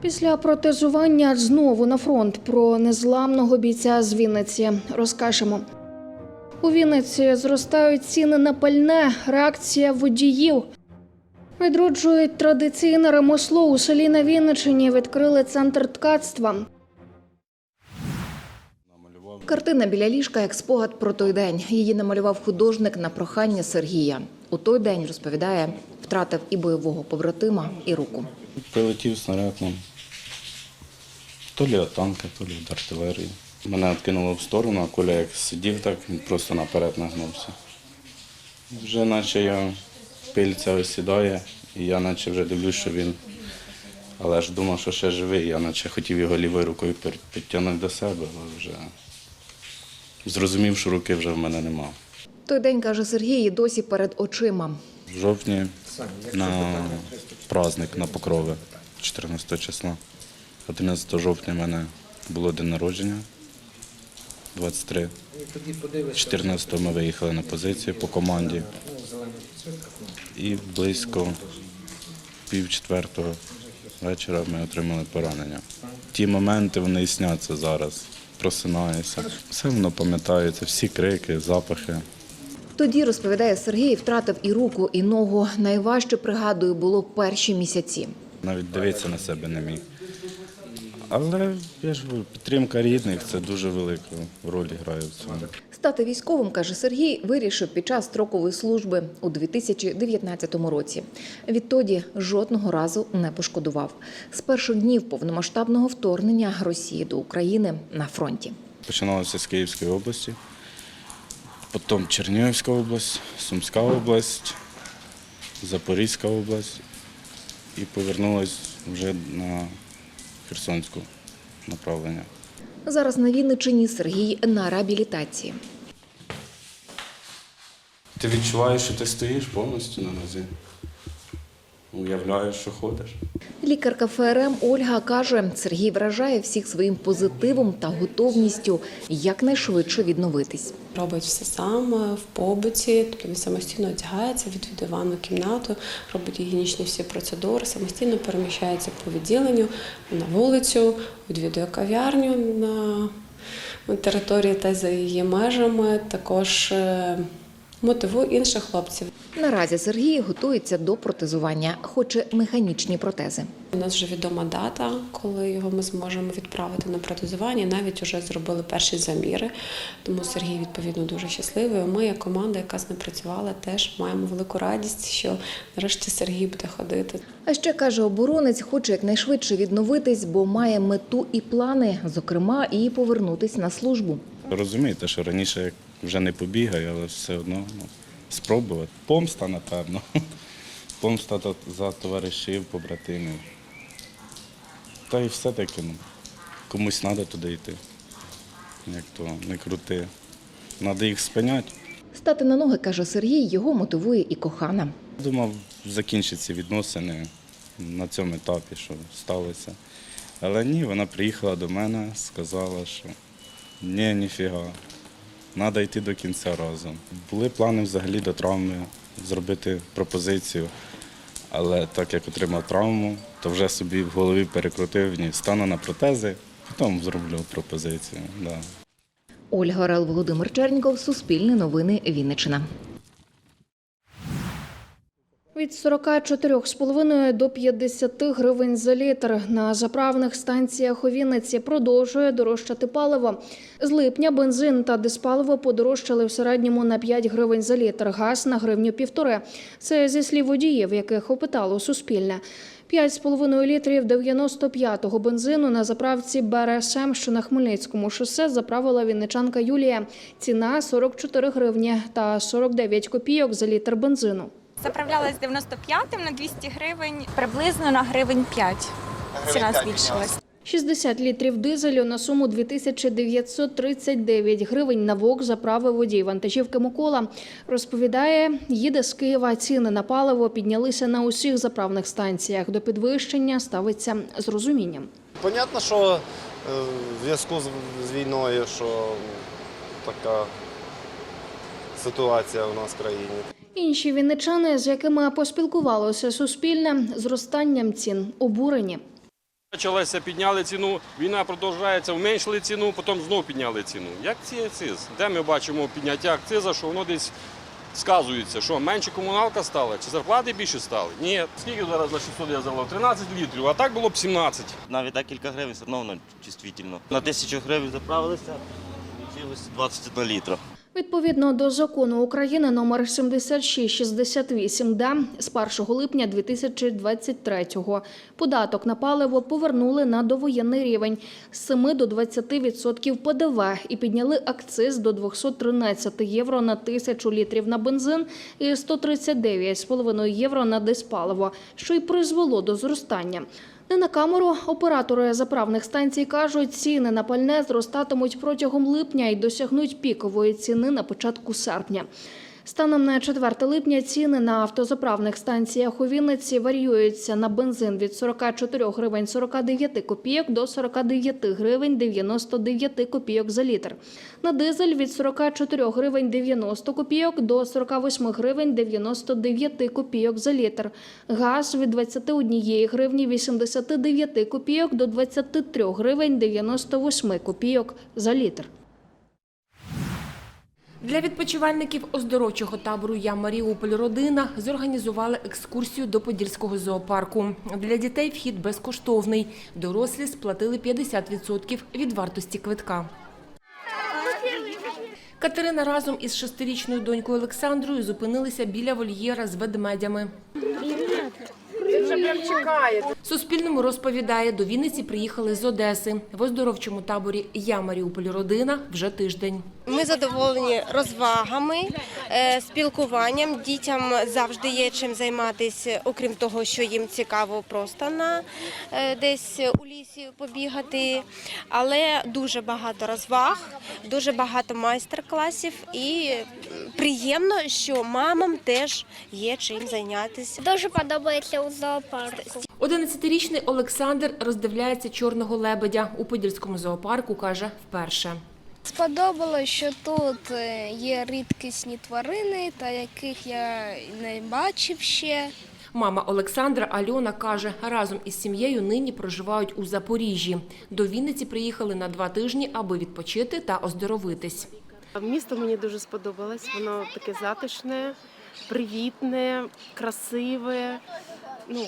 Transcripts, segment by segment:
Після протезування знову на фронт про незламного бійця з Вінниці розкажемо. У Вінниці зростають ціни на пальне, реакція водіїв. Відроджують традиційне ремесло у селі на Вінниччині. Відкрили центр ткацтва. Картина біля ліжка як спогад про той день. Її намалював художник на прохання Сергія. У той день розповідає, втратив і бойового побратима, і руку. Прилетів снаряд нам. То лі від танка, то лі від артилерії. Мене відкинуло в сторону, а куля як сидів, так він просто наперед нагнувся. Вже наче я пильця осідає, і я наче вже дивлюсь, що він. Але ж думав, що ще живий. Я наче хотів його лівою рукою підтягнути до себе, але вже зрозумів, що руки вже в мене нема. Той день, каже Сергій, і досі перед очима. В жовтні на праздник на Покрови 14 числа. 11 жовтня в мене було день народження. 23. 14 ми виїхали на позицію по команді. І близько пів четвертого вечора ми отримали поранення. Ті моменти вони і сняться зараз. Просинаюся. Все воно пам'ятається, всі крики, запахи. Тоді, розповідає Сергій, втратив і руку, і ногу. Найважче, пригадую, було перші місяці. навіть дивитися на себе не міг. Але я ж говорю, підтримка рідних це дуже велику роль грає в цьому. Стати військовим, каже Сергій, вирішив під час строкової служби у 2019 році. Відтоді жодного разу не пошкодував. З перших днів повномасштабного вторгнення Росії до України на фронті. Починалося з Київської області, потім Чернігівська область, Сумська область, Запорізька область і повернулась вже на Херсонську направлення. Зараз на Вінниччині Сергій на реабілітації. Ти відчуваєш, що ти стоїш повністю на нозі. Уявляєш, що ходиш. Лікарка ФРМ Ольга каже, Сергій вражає всіх своїм позитивом та готовністю якнайшвидше відновитись. Робить все сам е, в побуті, тобто він самостійно одягається, відвідує ванну кімнату, робить гігієнічні всі процедури, самостійно переміщається по відділенню на вулицю, відвідує кав'ярню на території та за її межами. Також мотивує інших хлопців. Наразі Сергій готується до протезування, хоче механічні протези. У нас вже відома дата, коли його ми зможемо відправити на протезування. Навіть вже зробили перші заміри. Тому Сергій відповідно дуже щасливий. Ми, як команда, яка з ним працювала, теж маємо велику радість, що нарешті Сергій буде ходити. А ще каже, оборонець хоче якнайшвидше відновитись, бо має мету і плани, зокрема, і повернутись на службу. Розумієте, що раніше вже не побігаю, але все одно ну, спробувати. Помста, напевно. Помста за товаришів, побратимів. Та й все-таки ну, комусь треба туди йти. Як то не крути. Треба їх спиняти. Стати на ноги, каже Сергій, його мотивує і кохана. Думав, закінчаться відносини на цьому етапі, що сталося. Але ні, вона приїхала до мене, сказала, що ні, ніфіга, треба йти до кінця разом. Були плани взагалі до травми зробити пропозицію, але так як отримав травму, то вже собі в голові перекрутив, ні, стану на протези, потім зроблю пропозицію. Да. Ольга Орел, Володимир Черніков, Суспільне новини, Вінниччина. Від 44,5 до 50 гривень за літр на заправних станціях у Вінниці продовжує дорожчати паливо. З липня бензин та диспаливо подорожчали в середньому на 5 гривень за літр, газ на гривню півтори. Це зі слів водіїв, яких опитало Суспільне. 5,5 літрів 95-го бензину на заправці БРСМ, що на Хмельницькому шосе, заправила вінничанка Юлія. Ціна 44 гривні та 49 копійок за літр бензину. Заправлялась 95-м на 200 гривень, приблизно на гривень 5. Ціна збільшилась. 60 літрів дизелю на суму 2939 гривень на ВОК заправив водій вантажівки Микола. Розповідає, їде з Києва. Ціни на паливо піднялися на усіх заправних станціях. До підвищення ставиться з розумінням. Понятно, що е, в зв'язку з, з війною, що така ситуація у нас в країні. Інші вінничани, з якими поспілкувалося Суспільне, зростанням цін обурені. Почалося, підняли ціну, війна продовжується, уменшили ціну, потім знову підняли ціну. Як ці акциз? Де ми бачимо підняття акциза, що воно десь сказується, що менше комуналка стала, чи зарплати більше стали? Ні. Скільки зараз на 600 я завело? 13 літрів, а так було б 17. Навіть декілька гривень все одно чувствительно. На тисячу гривень заправилися, вийшло 21 літра. Відповідно до закону України номер 7668-Д з 1 липня 2023-го податок на паливо повернули на довоєнний рівень з 7 до 20% ПДВ і підняли акциз до 213 євро на тисячу літрів на бензин і 139,5 євро на диспаливо, що й призвело до зростання. Не на камеру оператори заправних станцій кажуть, ціни на пальне зростатимуть протягом липня і досягнуть пікової ціни на початку серпня. Станом на 4 липня ціни на автозаправних станціях у Вінниці варіюються на бензин від 44 гривень 49 копійок до 49 гривень 99 копійок за літр. На дизель від 44 гривень 90 копійок до 48 гривень 99 копійок за літр. Газ від 21 гривні 89 копійок до 23 гривень 98 копійок за літр. Для відпочивальників оздоровчого табору «Я Маріуполь Родина» зорганізували екскурсію до Подільського зоопарку. Для дітей вхід безкоштовний. Дорослі сплатили 50% від вартості квитка. Катерина разом із шестирічною донькою Олександрою зупинилися біля вольєра з ведмедями. Суспільному розповідає, до Вінниці приїхали з Одеси. В оздоровчому таборі «Я Маріуполь Родина» вже тиждень. Ми задоволені розвагами, е, спілкуванням. Дітям завжди є чим займатися, окрім того, що їм цікаво просто на е, десь у лісі побігати. Але дуже багато розваг, дуже багато майстер-класів, і приємно, що мамам теж є чим зайнятися. Дуже подобається у зоопарку. 11-річний Олександр роздивляється чорного лебедя у Подільському зоопарку, каже, вперше. Сподобалось, що тут е, є рідкісні тварини, та яких я не бачив ще. Мама Олександра Альона каже, разом із сім'єю нині проживають у Запоріжжі. До Вінниці приїхали на два тижні, аби відпочити та оздоровитись. Місто мені дуже сподобалось. Воно таке затишне, привітне, красиве. Ну,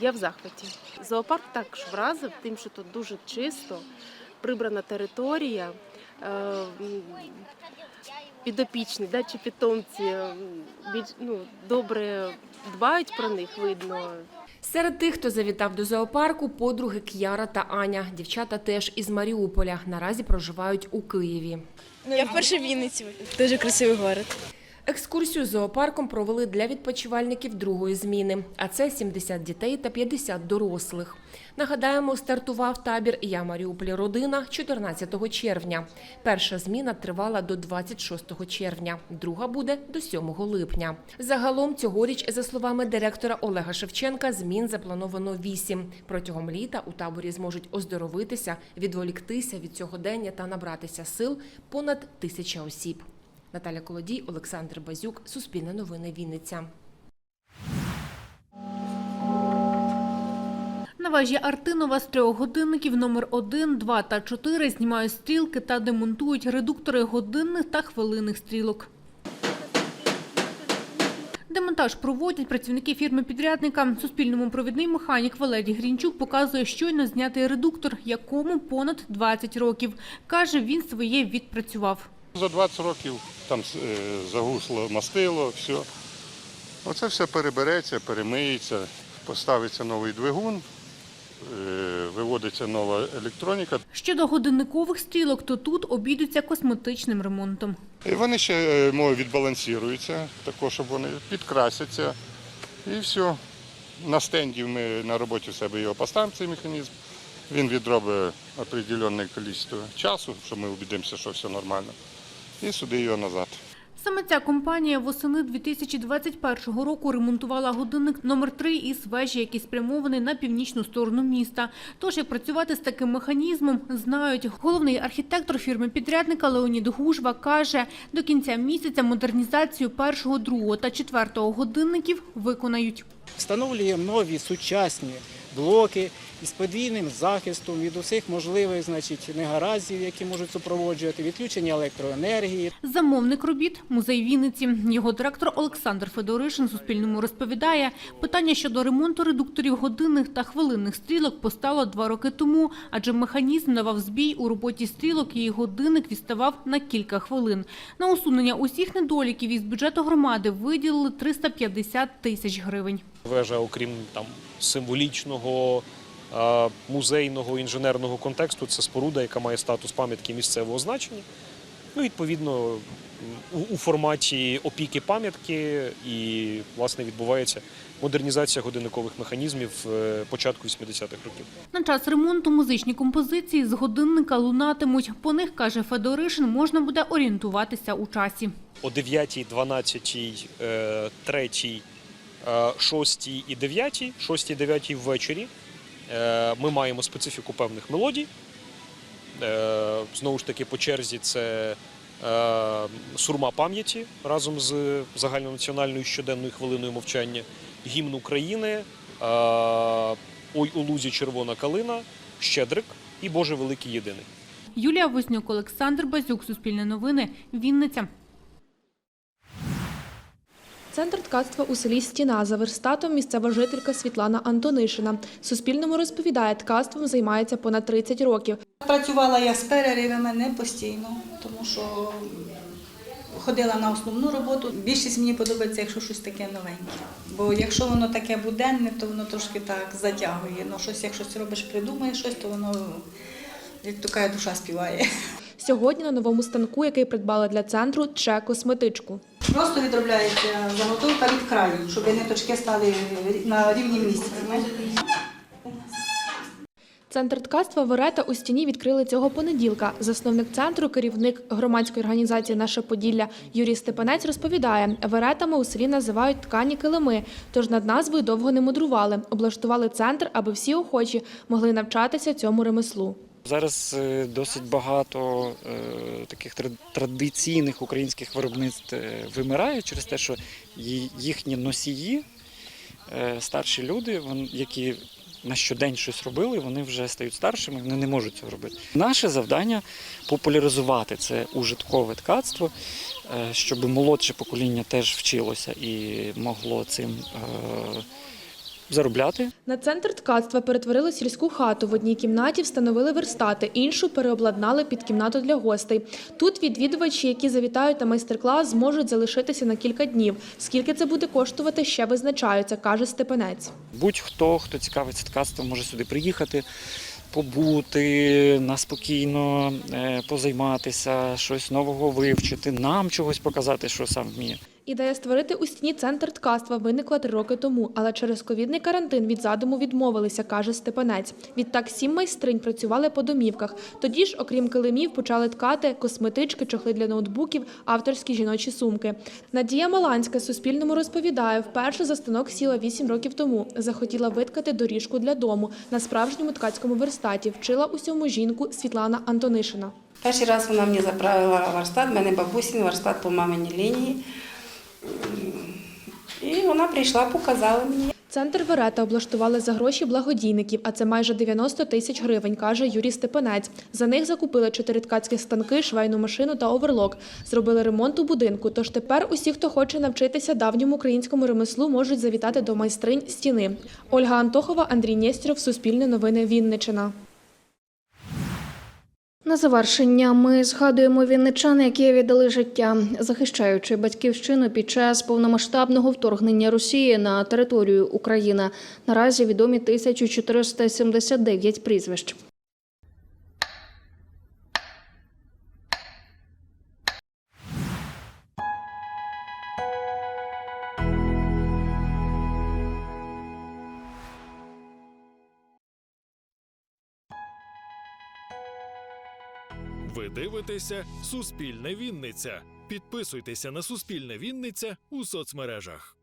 я в захваті. Зоопарк також вразив тим, що тут дуже чисто, прибрана територія. е, Підопічні, да, чи питомці більш ну, добре дбають про них, видно. Серед тих, хто завітав до зоопарку, подруги К'яра та Аня. Дівчата теж із Маріуполя. Наразі проживають у Києві. Я вперше в Вінниці. Дуже красивий город. Екскурсію зоопарком провели для відпочивальників другої зміни, а це 70 дітей та 50 дорослих. Нагадаємо, стартував табір «Я Маріуполь Родина» 14 червня. Перша зміна тривала до 26 червня, друга буде до 7 липня. Загалом цьогоріч, за словами директора Олега Шевченка, змін заплановано 8. Протягом літа у таборі зможуть оздоровитися, відволіктися від сьогодення та набратися сил понад тисяча осіб. Наталя Колодій, Олександр Базюк, Суспільне новини Вінниця. На вежі Артинова з трьох годинників номер 1, 2 та 4 знімають стрілки та демонтують редуктори годинних та хвилинних стрілок. Демонтаж проводять працівники фірми-підрядника. Суспільному провідний механік Валерій Грінчук показує щойно знятий редуктор, якому понад 20 років. Каже, він своє відпрацював. За 20 років там е, загусло мастило, все. Оце все перебереться, перемиється, поставиться новий двигун, е, виводиться нова електроніка. Щодо годинникових стрілок, то тут обійдуться косметичним ремонтом. Вони ще е, мов, відбалансуються, також, щоб вони підкрасяться. І все. На стенді ми на роботі в себе його поставимо, цей механізм. Він відробить определенне кількість часу, щоб ми убідимося, що все нормально. І сюди його назад. Саме ця компанія восени 2021 року ремонтувала годинник номер 3 із вежі, який спрямований на північну сторону міста. Тож, як працювати з таким механізмом, знають. Головний архітектор фірми-підрядника Леонід Гужва каже, до кінця місяця модернізацію першого, другого та четвертого годинників виконають. Встановлюємо нові сучасні блоки із подвійним захистом від усіх можливих значить, негараздів, які можуть супроводжувати, відключення електроенергії. Замовник робіт – музей Вінниці. Його директор Олександр Федоришин Суспільному розповідає, питання щодо ремонту редукторів годинних та хвилинних стрілок постало два роки тому, адже механізм давав збій у роботі стрілок і годинник відставав на кілька хвилин. На усунення усіх недоліків із бюджету громади виділили 350 тисяч гривень. Вежа, окрім там символічного музейного інженерного контексту, це споруда, яка має статус пам'ятки місцевого значення. Ну, відповідно, у, форматі опіки пам'ятки і власне відбувається модернізація годинникових механізмів е, початку 80-х років. На час ремонту музичні композиції з годинника лунатимуть. По них, каже Федоришин, можна буде орієнтуватися у часі. О 9, 12, 3, 6 і 9, 6 і 9 ввечері ми маємо специфіку певних мелодій. Е, Знову ж таки, по черзі це е, сурма пам'яті разом з загальнонаціональною щоденною хвилиною мовчання, гімн України, е, Ой у лузі червона калина, Щедрик і Боже Великий Єдиний. Юлія Вознюк, Олександр Базюк, Суспільне новини, Вінниця. Центр ткацтва у селі Стіна за верстатом місцева жителька Світлана Антонишина. Суспільному розповідає, ткацтвом займається понад 30 років. Працювала я з переривами не постійно, тому що ходила на основну роботу. Більшість мені подобається, якщо щось таке новеньке. Бо якщо воно таке буденне, то воно трошки так затягує. Ну, щось, якщо ти робиш, придумаєш щось, то воно як така душа співає. Сьогодні на новому станку, який придбали для центру, тче косметичку. Просто відробляється заготовка від краю, щоб ниточки стали на рівні місці. Центр ткацтва Верета у стіні відкрили цього понеділка. Засновник центру, керівник громадської організації Наше Поділля Юрій Степанець розповідає, веретами у селі називають ткані килими, тож над назвою довго не мудрували. Облаштували центр, аби всі охочі могли навчатися цьому ремеслу. Зараз е, досить багато е, таких тра- традиційних українських виробництв е, вимирає через те, що їхні носії, старші люди, які на щодень щось робили, вони вже стають старшими, вони не можуть цього робити. Наше завдання популяризувати це ужиткове ткацтво, щоб молодше покоління теж вчилося і могло цим заробляти. На центр ткацтва перетворили сільську хату. В одній кімнаті встановили верстати, іншу переобладнали під кімнату для гостей. Тут відвідувачі, які завітають на майстер-клас, зможуть залишитися на кілька днів. Скільки це буде коштувати, ще визначаються, каже Степанець. Будь-хто, хто цікавиться ткацтвом, може сюди приїхати, побути, на спокійно е, позайматися, щось нового вивчити, нам чогось показати, що сам вміє. Ідея створити у стіні центр ткацтва виникла три роки тому, але через ковідний карантин від задуму відмовилися, каже Степанець. Відтак сім майстринь працювали по домівках. Тоді ж, окрім килимів, почали ткати косметички, чохли для ноутбуків, авторські жіночі сумки. Надія Маланська Суспільному розповідає, вперше за станок сіла вісім років тому. Захотіла виткати доріжку для дому на справжньому ткацькому верстаті. Вчила усьому жінку Світлана Антонишина. Перший раз вона мені заправила верстат, в мене бабусін верстат по маминій лінії. І вона прийшла, показала мені. Центр Верета облаштували за гроші благодійників, а це майже 90 тисяч гривень, каже Юрій Степанець. За них закупили чотири ткацькі станки, швейну машину та оверлок. Зробили ремонт у будинку. Тож тепер усі, хто хоче навчитися давньому українському ремеслу, можуть завітати до майстринь стіни. Ольга Антохова, Андрій Нєстєров, Суспільне новини Вінничина. На завершення ми згадуємо вінничан, які віддали життя, захищаючи батьківщину під час повномасштабного вторгнення Росії на територію України. Наразі відомі 1479 прізвищ. Ви Суспільне Вінниця. Підписуйтеся на Суспільне Вінниця у соцмережах.